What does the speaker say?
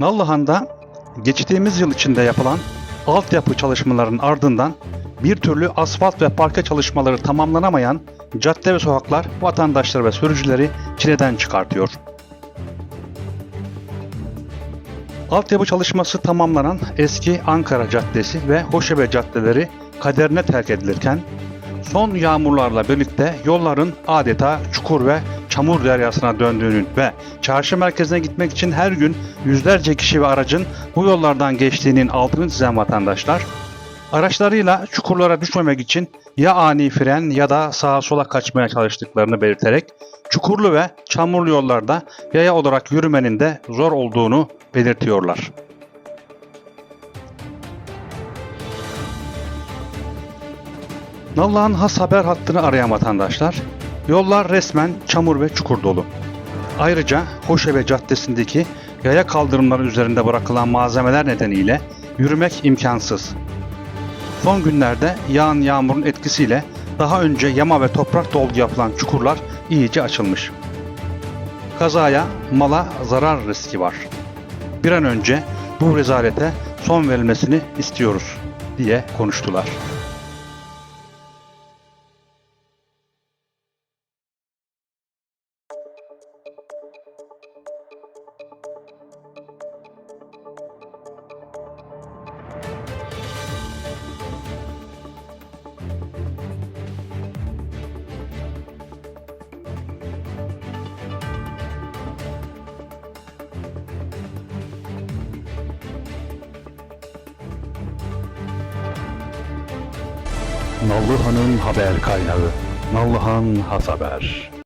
Nallıhan'da geçtiğimiz yıl içinde yapılan altyapı çalışmalarının ardından bir türlü asfalt ve parke çalışmaları tamamlanamayan cadde ve sokaklar vatandaşları ve sürücüleri çileden çıkartıyor. Altyapı çalışması tamamlanan eski Ankara Caddesi ve Hoşebe caddeleri kaderine terk edilirken son yağmurlarla birlikte yolların adeta çukur ve çamur deryasına döndüğünün ve çarşı merkezine gitmek için her gün yüzlerce kişi ve aracın bu yollardan geçtiğinin altını çizen vatandaşlar, araçlarıyla çukurlara düşmemek için ya ani fren ya da sağa sola kaçmaya çalıştıklarını belirterek çukurlu ve çamurlu yollarda yaya olarak yürümenin de zor olduğunu belirtiyorlar. Nallıhan has haber hattını arayan vatandaşlar, yollar resmen çamur ve çukur dolu. Ayrıca Hoşeve Caddesi'ndeki yaya kaldırımları üzerinde bırakılan malzemeler nedeniyle yürümek imkansız. Son günlerde yağan yağmurun etkisiyle daha önce yama ve toprak dolgu yapılan çukurlar iyice açılmış. Kazaya, mala zarar riski var. Bir an önce bu rezalete son verilmesini istiyoruz diye konuştular. Nallıhan'ın haber kaynağı. Nallıhan Has Haber.